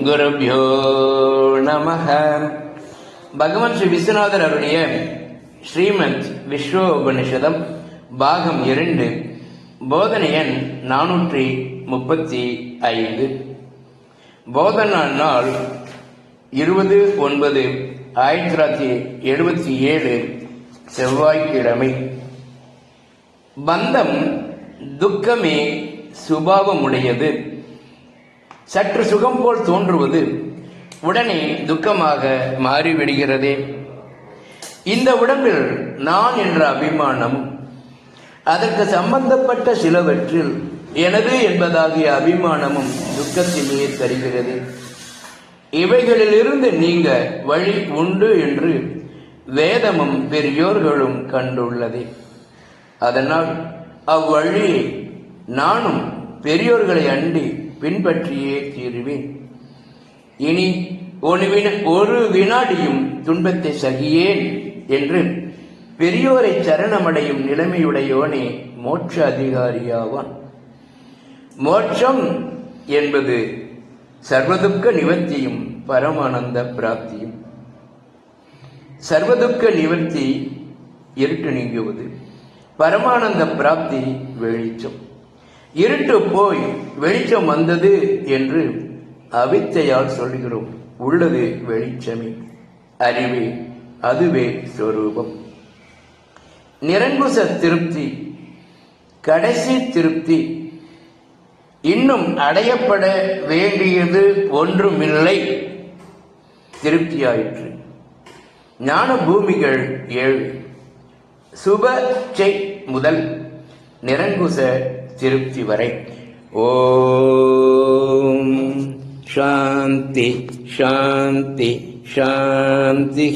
குருபியோ நமக பகவான் ஸ்ரீ விஸ்வநாதர் அருளிய ஸ்ரீமத் விஸ்வோபனிஷதம் பாகம் இரண்டு போதனை எண் நானூற்றி முப்பத்தி ஐந்து. போதனா நாள் இருபது ஒன்பது ஆயிரத்தி தொள்ளாயிரத்தி எழுபத்தி ஏழு செவ்வாய்க்கிழமை. பந்தம் துக்கமே சுபாவமுடையது. சற்று சுகம் போல் தோன்றுவது உடனே துக்கமாக மாறிவிடுகிறதே. இந்த உடம்பில் நான் என்ற அபிமானம் அதற்கு சம்பந்தப்பட்ட சிலவற்றில் எனது என்பதாகிய அபிமானமும் துக்கத்திலேயே தருகிறது. இவைகளிலிருந்து நீங்க வழி உண்டு என்று வேதமும் பெரியோர்களும் கண்டுள்ளதே. அதனால் அவ்வழியை நானும் பெரியோர்களை அண்டி பின்பற்றியே தீருவேன். இனி ஒரு வின ஒரு வினாடியும் துன்பத்தை சகியேன் என்று பெரியோரை சரணமடையும் நிலைமையுடையோனே மோட்ச அதிகாரியாவான். மோட்சம் என்பது சர்வதுக்க நிவர்த்தியும் பரமானந்த பிராப்தியும். சர்வதுக்க நிவர்த்தி இருட்டு நீங்குவது பரமானந்த பிராப்தி வெளிச்சம். இருட்டு போய் வெளிச்சம் வந்தது என்று அவித்தையால் சொல்கிறோம் உள்ளது வெளிச்சமே அறிவே அதுவே ஸ்வரூபம் நிரங்குச திருப்தி கடைசி திருப்தி இன்னும் அடையப்பட வேண்டியது ஒன்றுமில்லை. திருப்தியாயிற்று. ஞான பூமிகள் ஏழு சுபச்சை முதல் நிரங்குச திருப்தி வரை. ஓம் சாந்தி சாந்தி சாந்தி